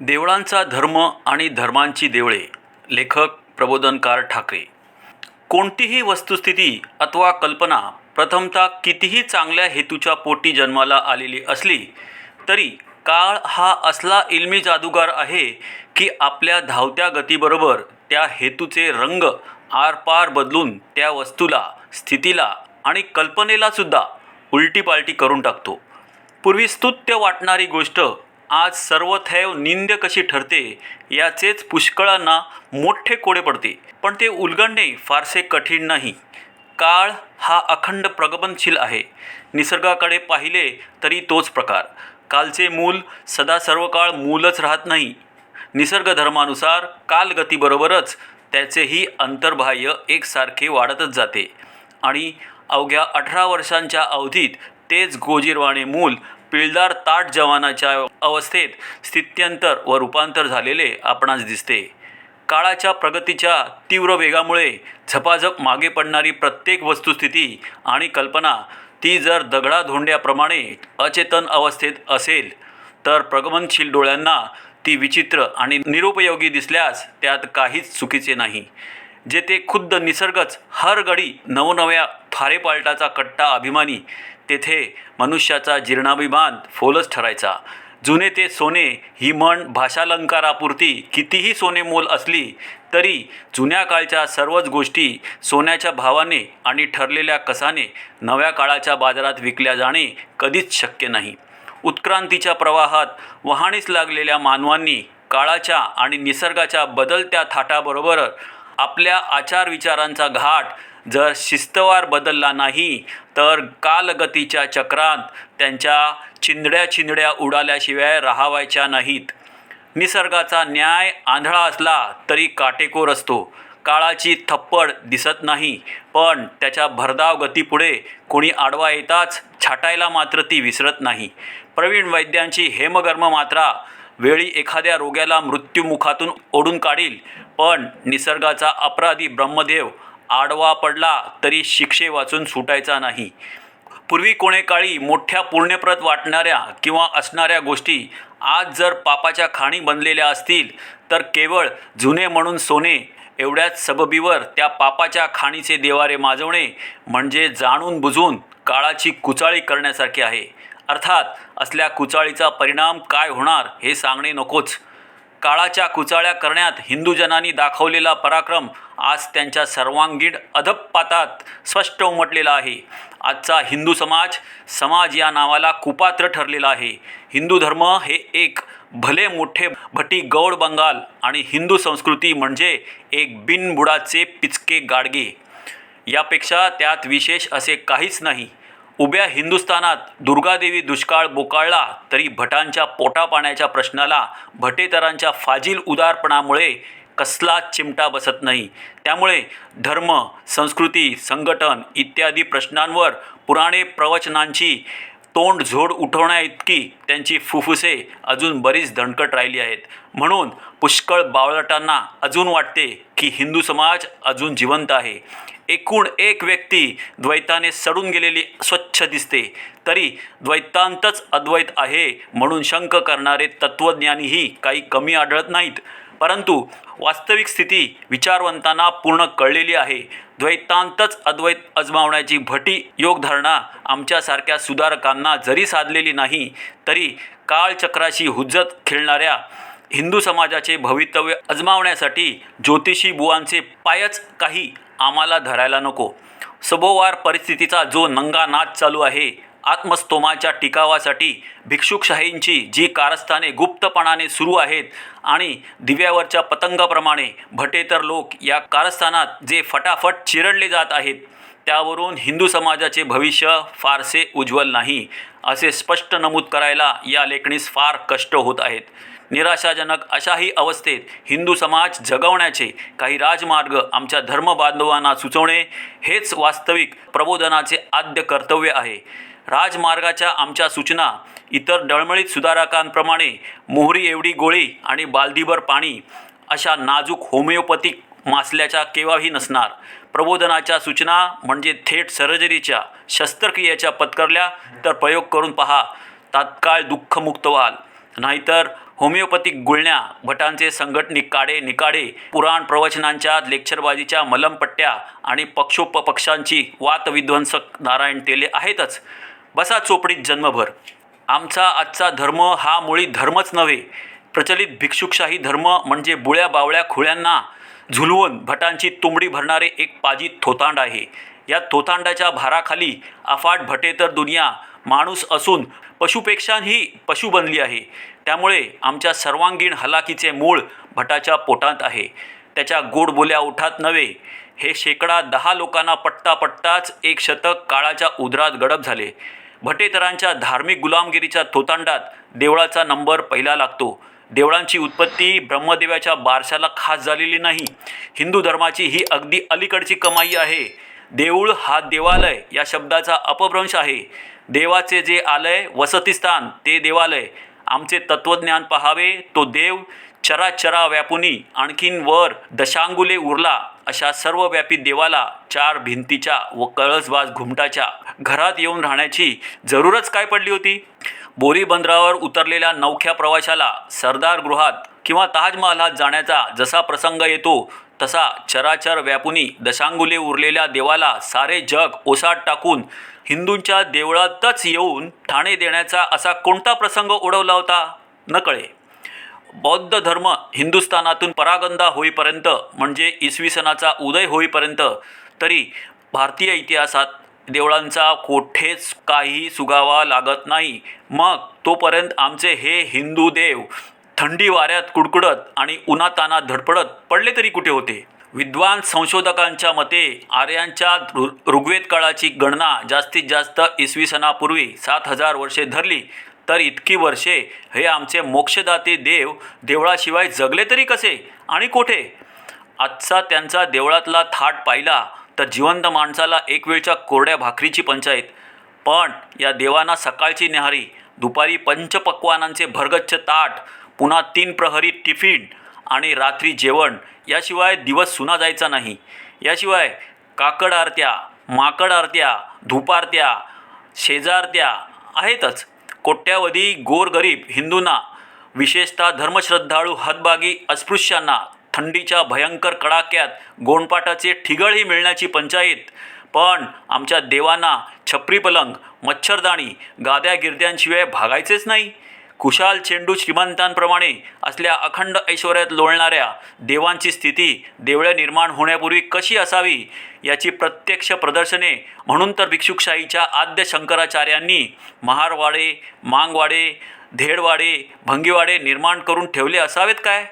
देवळांचा धर्म आणि धर्मांची देवळे. लेखक प्रबोधनकार ठाकरे. कोणतीही वस्तुस्थिती अथवा कल्पना प्रथमतः कितीही चांगल्या हेतूच्या पोटी जन्माला आलेली असली तरी काळ हा असला इल्मी जादूगार आहे की आपल्या धावत्या गतीबरोबर त्या हेतूचे रंग आरपार बदलून त्या वस्तूला स्थितीला आणि कल्पनेलासुद्धा उलटीपालटी करून टाकतो. पूर्वी स्तुत्य वाटणारी गोष्ट आज सर्वथैव निंद्य कशी ठरते याचेच पुष्कळांना मोठे कोडे पडते. पण ते उलगडणे फारसे कठीण नाही. काळ हा अखंड प्रगमनशील आहे. निसर्गाकडे पाहिले तरी तोच प्रकार. कालचे मूल सदा सर्व काळ मूलच राहत नाही. निसर्गधर्मानुसार कालगतीबरोबरच त्याचेही अंतर्बाह्य एकसारखे वाढतच जाते. आणि अवघ्या अठरा वर्षांच्या अवधीत तेच गोजीरवाणे मूल पिळदार ताट जवानाच्या अवस्थेत स्थित्यंतर व रूपांतर झालेले आपणास दिसते. काळाच्या प्रगतीच्या तीव्र वेगामुळे झपाझप मागे पडणारी प्रत्येक वस्तुस्थिती आणि कल्पना ती जर दगडाधोंड्याप्रमाणे अचेतन अवस्थेत असेल तर प्रगमनशील डोळ्यांना ती विचित्र आणि निरुपयोगी दिसल्यास त्यात काहीच चुकीचे नाही. जेथे खुद्द निसर्गच हर घडी नवनव्या फारेपालटाचा कट्टा अभिमानी तेथे मनुष्याचा जीर्णाभिमान फोलच ठरायचा. जुने ते सोने ही म्हण भाषालंकारापुरती कितीही सोने मोल असली तरी जुन्या काळच्या सर्वच गोष्टी सोन्याच्या भावाने आणि ठरलेल्या कसाने नव्या काळाच्या बाजारात विकल्या जाणे कधीच शक्य नाही. उत्क्रांतीच्या प्रवाहात वहाणीस लागलेल्या मानवांनी काळाच्या आणि निसर्गाच्या बदलत्या थाटाबरोबर आपल्या आचार विचारांचा घाट जर शिस्तवार बदलला नाही तर कालगतीच्या चक्रात त्यांच्या चिंधड्या चिंधड्या उडाल्याशिवाय राहावायच्या नाहीत. निसर्गाचा न्याय आंधळा असला तरी काटेकोर असतो. काळाची थप्पड दिसत नाही पण त्याच्या भरधाव गतीपुढे कोणी आडवा येताच छाटायला मात्र ती विसरत नाही. प्रवीण वैद्यांची हेमगर्म मात्रा वेळी एखाद्या रोग्याला मृत्युमुखातून ओढून काढील पण निसर्गाचा अपराधी ब्रह्मदेव आडवा पडला तरी शिक्षे वाचून सुटायचा नाही. पूर्वी कोणेकाळी मोठ्या पुण्यप्रत वाटणाऱ्या किंवा असणाऱ्या गोष्टी आज जर पापाच्या खाणी बनलेल्या असतील तर केवळ जुने म्हणून सोने एवढ्याच सबबीवर त्या पापाच्या खाणीचे देवारे माजवणे म्हणजे जाणून बुजून काळाची कुचाळी करण्यासारखे आहे. अर्थात असल्या कुचाळीचा परिणाम काय होणार हे सांगणे नकोच. काळाच्या कुचाळ्या करण्यात हिंदूजनांनी दाखवलेला पराक्रम आज त्यांच्या सर्वांगीण अधपातात स्पष्ट उमटलेला आहे. आजचा हिंदू समाज समाज या नावाला कुपात्र ठरलेला आहे. हिंदू धर्म हे एक भले मोठे भटी गौड बंगाल आणि हिंदू संस्कृती म्हणजे एक बिनबुडाचे पिचके गाडगे. यापेक्षा त्यात विशेष असे काहीच नाही. उभ्या हिंदुस्थानात दुर्गादेवी दुष्काळ बोकाळला तरी भटांच्या पोटापाण्याच्या प्रश्नाला भटेतरांच्या फाजील उदारपणामुळे कसला चिमटा बसत नाही. त्यामुळे धर्म संस्कृती संघटन इत्यादी प्रश्नांवर पुराणे प्रवचनांची तोंड झोड उठवण्याइतकी त्यांची फुफ्फुसे अजून बरीच दणकट राहिली आहेत. म्हणून पुष्कळ बावळटांना अजून वाटते की हिंदू समाज अजून जिवंत आहे. एकूण एक व्यक्ती द्वैताने सडून गेलेली स्वच्छ दिसते. तरी द्वैतांतच अद्वैत आहे म्हणून शंक करणारे तत्त्वज्ञानीही काही कमी आढळत नाहीत. परंतु वास्तविक स्थिती विचारवंतांना पूर्ण कळलेली आहे. द्वैतांतच अद्वैत अजमावण्याची भटी योगधारणा आमच्यासारख्या सुधारकांना जरी साधलेली नाही तरी काळचक्राशी हुज्जत खेळणाऱ्या हिंदू समाजाचे भवितव्य अजमावण्यासाठी ज्योतिषी बुवांचे पायच काही आम्हाला धरायला नको. सभोवार परिस्थितीचा जो नंगा नाच चालू आहे आत्मस्तोमाच्या टिकावासाठी भिक्षुकशाहींची जी कारस्थाने गुप्तपणाने सुरू आहेत आणि दिव्यावरच्या पतंगाप्रमाणे भटेतर लोक या कारस्थानात जे फटाफट चिरडले जात आहेत त्यावरून हिंदू समाजाचे भविष्य फारसे उज्ज्वल नाही असे स्पष्ट नमूद करायला या लेखणीस फार कष्ट होत आहेत. निराशाजनक अशाही अवस्थेत हिंदू समाज जगवण्याचे काही राजमार्ग आमच्या धर्मबांधवांना सुचवणे हेच वास्तविक प्रबोधनाचे आद्य कर्तव्य आहे. राजमार्गाच्या आमच्या सूचना इतर डळमळीत सुधारकांप्रमाणे मोहरी एवढी गोळी आणि बालदीभर पाणी अशा नाजूक होमिओपॅथिक मासल्याच्या केव्हाही नसणार. प्रबोधनाच्या सूचना म्हणजे थेट सर्जरीच्या शस्त्रक्रियेच्या पत्करल्या तर प्रयोग करून पहा. तात्काळ दुःखमुक्त व्हाल. नाहीतर होमिओपॅथिक गुळण्या भटांचे संघटनिक काडे निकाडे पुराण प्रवचनांच्या लेक्चरबाजीच्या मलमपट्ट्या आणि पक्षोपपक्षांची वातविध्वंसक नारायण तेले आहेतच. बसा चोपडीत जन्मभर. आमचा आजचा धर्म हा मुळी धर्मच नव्हे. प्रचलित भिक्षुकशाही धर्म म्हणजे बुळ्या बावळ्या खुळ्यांना झुलवून भटांची तुंबडी भरणारे एक पाजी थोतांड आहे. या थोतांडाच्या भाराखाली अफाट भटे तर दुनिया माणूस असून पशुपेक्षाही पशु बनली आहे. त्यामुळे आमच्या सर्वांगीण हलाखीचे मूळ भटाच्या पोटात आहे. त्याच्या गोड बोल्या उठात नव्हे. हे शेकडा दहा लोकांना पटता पटताच एक शतक काळाच्या उदरात गडप झाले. भटेतरांच्या धार्मिक गुलामगिरीच्या थोतांडात देवळाचा नंबर पहिला लागतो. देवळांची उत्पत्ती ब्रह्मदेवाच्या बारशाला खास झालेली नाही. हिंदू धर्माची ही अगदी अलीकडची कमाई आहे. देऊळ हा देवालय या शब्दाचा अपभ्रंश आहे. देवाचे जे आलय वसतिस्थान ते देवालय. आमचे तत्त्वज्ञान पहावे तो देव चराचरा व्यापुनी आणखीन वर दशांगुले उरला अशा सर्वव्यापी देवाला चार भिंतीच्या व कळसबाज घुमटाच्या घरात येऊन राहण्याची जरूरच काय पडली होती? बोरी बंदरावर उतरलेल्या नवख्या प्रवाशाला सरदार गृहात किंवा ताजमहालात जाण्याचा जसा प्रसंग येतो तसा चराचर व्यापुनी दशांगुले उरलेल्या देवाला सारे जग ओसाट टाकून हिंदूंच्या देवळातच येऊन ठाणे देण्याचा असा कोणता प्रसंग ओढवला होता? नकळे. बौद्ध धर्म हिंदुस्थानातून परागंदा होईपर्यंत म्हणजे इसवी सनाचा उदय होईपर्यंत तरी भारतीय इतिहासात देवळांचा कोठेच काही सुगावा लागत नाही. मग तोपर्यंत आमचे हे हिंदू देव थंडी वाऱ्यात कुडकुडत आणि उन्हातानात धडपडत पडले तरी कुठे होते? विद्वान संशोधकांच्या मते आर्यांच्या ऋ ऋग्वेद काळाची गणना जास्तीत जास्त इसवी सनापूर्वी सात हजार वर्षे धरली. तर इतकी वर्षे हे आमचे मोक्षदाते देव देवळाशिवाय जगले तरी कसे? आणि कोठे? आजचा त्यांचा देवळातला थाट पाहिला तर जिवंत माणसाला एक वेळच्या कोरड्या भाकरीची पंचायत. पण या देवांना सकाळची न्याहारी दुपारी पंचपक्वानांचे भरगच्छ ताट पुन्हा तीन प्रहरी टिफिन आणि रात्री जेवण याशिवाय दिवस सुना जायचा नाही. याशिवाय काकड आरत्या माकड आरत्या धुपारत्या शेजारत्या आहेतच. कोट्यावधी गोरगरीब हिंदूंना विशेषतः धर्मश्रद्धाळू हतबागी अस्पृश्यांना थंडीच्या भयंकर कडाक्यात गोंडपाटाचे ठिगळही मिळण्याची पंचायत. पण आमच्या देवांना छपरी पलंग मच्छरदाणी गाद्या गिरद्यांशिवाय भागायचेच नाही. कुशाल चेंडू श्रीमंतांप्रमाणे असल्या अखंड ऐश्वर्यात लोळणाऱ्या देवांची स्थिती देवळे निर्माण होण्यापूर्वी कशी असावी याची प्रत्यक्ष प्रदर्शने म्हणून तर भिक्षुकशाहीच्या आद्य शंकराचार्यांनी महारवाडे मांगवाडे धेडवाडे भंगीवाडे निर्माण करून ठेवले असावेत काय?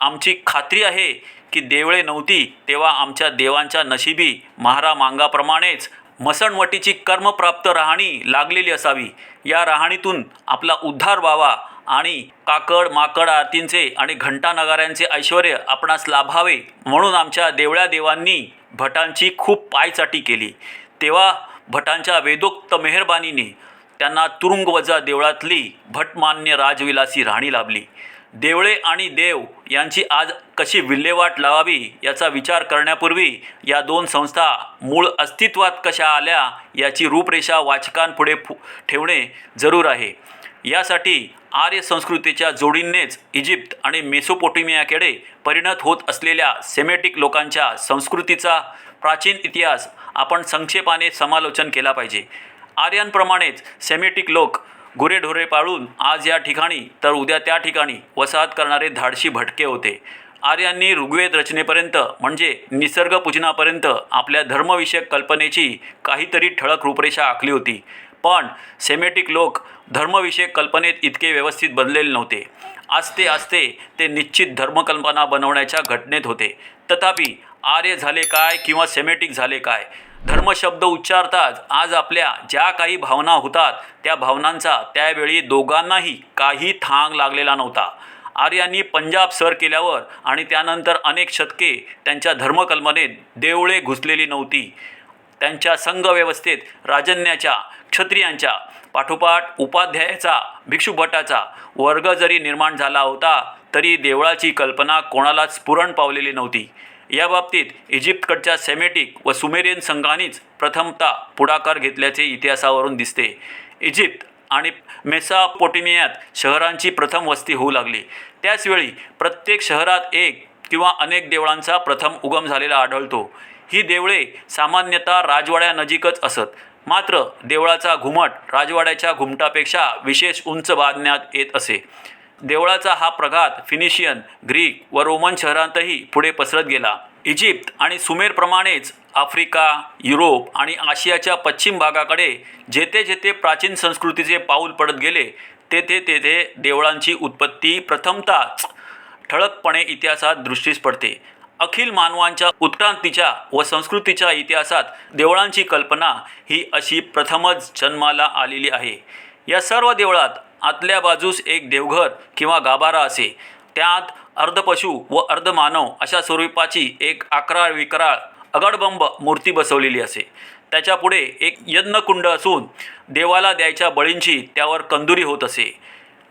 आमची खात्री आहे की देवळे नव्हती तेव्हा आमच्या देवांच्या नशिबी महारा मांगाप्रमाणेच मसणवटीची कर्मप्राप्त राहणी लागलेली असावी. या राहणीतून आपला उद्धार व्हावा आणि काकड माकड आरतींचे आणि घंटा नगाऱ्यांचे ऐश्वर आपणास लाभावे म्हणून आमच्या देवळ्या देवांनी भटांची खूप पायचाटी केली. तेव्हा भटांच्या वेदोक्त मेहरबानीने त्यांना तुरुंगवजा देवळातली भटमान्य राजविलासी राहणी लाभली. देवळे आणि देव यांची आज कशी विल्हेवाट लावावी याचा विचार करण्यापूर्वी या दोन संस्था मूळ अस्तित्वात कशा आल्या याची रूपरेषा वाचकांपुढे फु ठेवणे जरूर आहे. यासाठी आर्य संस्कृतीच्या जोडींनेच इजिप्त आणि मेसोपोटेमियाकडे परिणत होत असलेल्या सेमेटिक लोकांच्या संस्कृतीचा प्राचीन इतिहास आपण संक्षेपाने समालोचन केला पाहिजे. आर्यांप्रमाणेच सेमेटिक लोक गुरेढोरे पाळून आज या ठिकाणी तर उद्या त्या ठिकाणी वसाहत करणारे धाडशी भटके होते. आर्यांनी ऋग्वेद रचनेपर्यंत म्हणजे निसर्गपूजनापर्यंत आपल्या धर्मविषयक कल्पनेची काहीतरी ठळक रूपरेषा आखली होती. पण सेमेटिक लोक धर्मविषयक कल्पनेत इतके व्यवस्थित बनलेले नव्हते. आस्ते आस्ते ते निश्चित धर्मकल्पना बनवण्याच्या घटनेत होते. तथापि आर्य झाले काय किंवा सेमेटिक झाले काय? धर्मशब्द उच्चारताच आज आपल्या ज्या काही भावना होतात त्या भावनांचा त्यावेळी दोघांनाही काही थांग लागलेला नव्हता. आर्यांनी पंजाब सर केल्यावर आणि त्यानंतर अनेक शतके त्यांच्या धर्मकल्पनेत देवळे घुसलेली नव्हती. त्यांच्या संघव्यवस्थेत राजन्याच्या क्षत्रियांच्या पाठोपाठ उपाध्यायाचा भिक्षुभटाचा वर्ग जरी निर्माण झाला होता तरी देवळाची कल्पना कोणालाच स्फुरण पावलेली नव्हती. या बाबतीत इजिप्तकडच्या सेमेटिक व सुमेरियन संघांनीच प्रथमतः पुढाकार घेतल्याचे इतिहासावरून दिसते. इजिप्त आणि मेसापोटेमियात शहरांची प्रथम वस्ती होऊ लागली. त्याचवेळी प्रत्येक शहरात एक किंवा अनेक देवळांचा प्रथम उगम झालेला आढळतो. ही देवळे सामान्यतः राजवाड्यानजीकच असत. मात्र देवळाचा घुमट राजवाड्याच्या घुमटापेक्षा विशेष उंच बांधण्यात येत असे. देवळाचा हा प्रघात फिनिशियन ग्रीक व रोमन शहरांतही पुढे पसरत गेला. इजिप्त आणि सुमेरप्रमाणेच आफ्रिका युरोप आणि आशियाच्या पश्चिम भागाकडे जेथे जेथे प्राचीन संस्कृतीचे पाऊल पडत गेले तेथे तेथे देवळांची उत्पत्ती प्रथमताच ठळकपणे इतिहासात दृष्टीस पडते. अखिल मानवांच्या उत्क्रांतीच्या व संस्कृतीच्या इतिहासात देवळांची कल्पना ही अशी प्रथमच जन्माला आलेली आहे. या सर्व देवळात आतल्या बाजूस एक देवघर किंवा गाभारा असे. त्यात अर्धपशु व अर्धमानव अशा स्वरूपाची एक आकराळ विकराळ अगडबंब मूर्ती बसवलेली असे. त्याच्यापुढे एक यज्ञकुंड असून देवाला द्यायच्या बळींची त्यावर कंदुरी होत असे.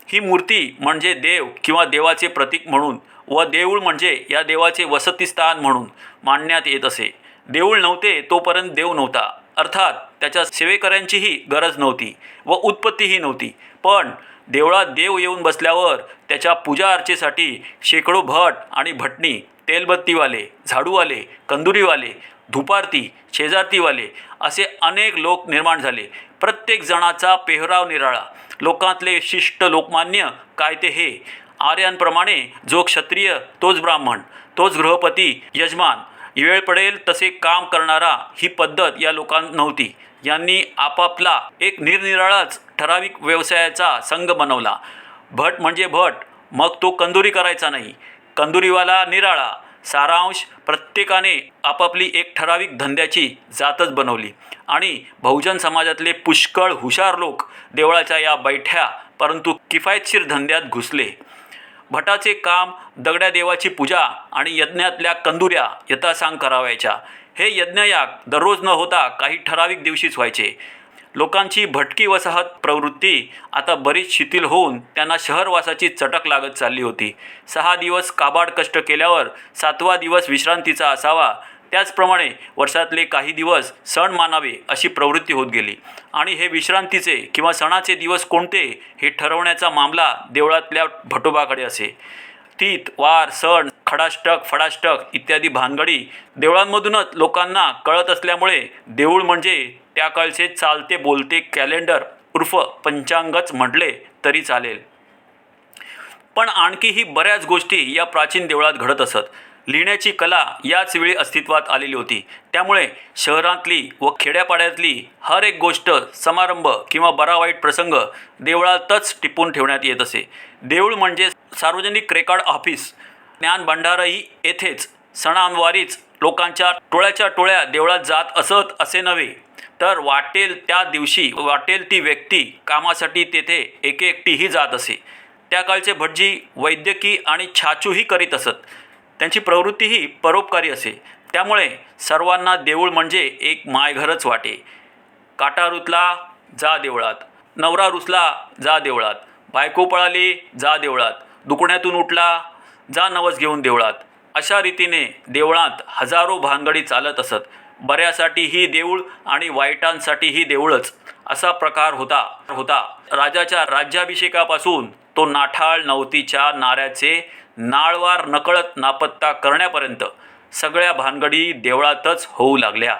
ही मूर्ती म्हणजे देव किंवा देवाचे प्रतीक म्हणून व देऊळ म्हणजे या देवाचे वसतिस्थान म्हणून मांडण्यात येत असे. देऊळ नव्हते तोपर्यंत देव नव्हता. अर्थात त्याच्या सेवेकऱ्यांचीही गरज नव्हती व उत्पत्तीही नव्हती. पण देवळात देव येऊन बसल्यावर त्याच्या पूजा अर्चेसाठी शेकडो भट आणि भटणी तेलबत्तीवाले झाडूवाले कंदुरीवाले धुपारती शेजारतीवाले असे अनेक लोक निर्माण झाले. प्रत्येक जणाचा पेहराव निराळा. लोकांतले शिष्ट लोकमान्य काय ते हे? आर्यांप्रमाणे जो क्षत्रिय तोच ब्राह्मण तोच गृहपती यजमान. वेळ पडेल तसे काम करणारा ही पद्धत या लोकांत नव्हती. यांनी आपापला एक निरनिराळाच ठराविक व्यवसायाचा संघ बनवला. भट म्हणजे भट मग तो कंदुरी करायचा नाही. कंदुरीवाला निराळा सारांश प्रत्येकाने आपापली एक ठराविक धंद्याची जातच बनवली. आणि बहुजन समाजातले पुष्कळ हुशार लोक देवळाच्या या बैठ्या परंतु किफायतशीर धंद्यात घुसले. भटाचे काम दगड्या देवाची पूजा आणि यज्ञातल्या कंदुऱ्या यथासांग करावायच्या. हे यज्ञयाग दररोज न होता काही ठराविक दिवशीच व्हायचे. लोकांची भटकी वसाहत प्रवृत्ती आता बरीच शिथिल होऊन त्यांना शहरवासाची चटक लागत चालली होती. सहा दिवस काबाड कष्ट केल्यावर सातवा दिवस विश्रांतीचा असावा. त्याचप्रमाणे वर्षातले काही दिवस सण मानावे अशी प्रवृत्ती होत गेली. आणि हे विश्रांतीचे किंवा सणाचे दिवस कोणते हे ठरवण्याचा मामला देवळातल्या भटोबाकडे असे. तीत वार सण खडाष्टक फडाष्टक इत्यादी भानगडी देवळांमधूनच लोकांना कळत असल्यामुळे देऊळ म्हणजे त्या काळचे चालते बोलते कॅलेंडर उर्फ पंचांगच म्हटले तरी चालेल. पण आणखीही बऱ्याच गोष्टी या प्राचीन देवळात घडत असत. लिहिण्याची कला याच वेळी अस्तित्वात आलेली होती. त्यामुळे शहरातली व खेड्यापाड्यातली हर एक गोष्ट समारंभ किंवा बरा वाईट प्रसंग देवळातच टिपून ठेवण्यात येत असे. देऊळ म्हणजे सार्वजनिक रेकॉर्ड ऑफिस ज्ञान भंडारही येथेच सणांवारीच लोकांच्या टोळ्याच्या टोळ्या देवळात जात असत असे नव्हे. तर वाटेल त्या दिवशी वाटेल ती व्यक्ती कामासाठी तेथे एक एकटीही जात असे. त्या काळचे भटजी वैद्यकी आणि छाचूही करीत असत. त्यांची प्रवृत्तीही परोपकारी असे. त्यामुळे सर्वांना देऊळ म्हणजे एक मायघरच वाटे. काटा रुतला जा देवळात. नवरा रुसला जा देवळात. बायको पळाली जा देवळात. दुखण्यातून उठला जा नवस घेऊन देवळात. अशा रीतीने देवळात हजारो भानगडी चालत असत. बऱ्यासाठीही देऊळ आणि वाईटांसाठीही देऊळच असा प्रकार होता. होता. राजाच्या राज्याभिषेकापासून तो नाठाळ नवतीच्या नाऱ्याचे नाळवार नकळत नापत्ता करण्यापर्यंत सगळ्या भानगडी देवळातच होऊ लागल्या.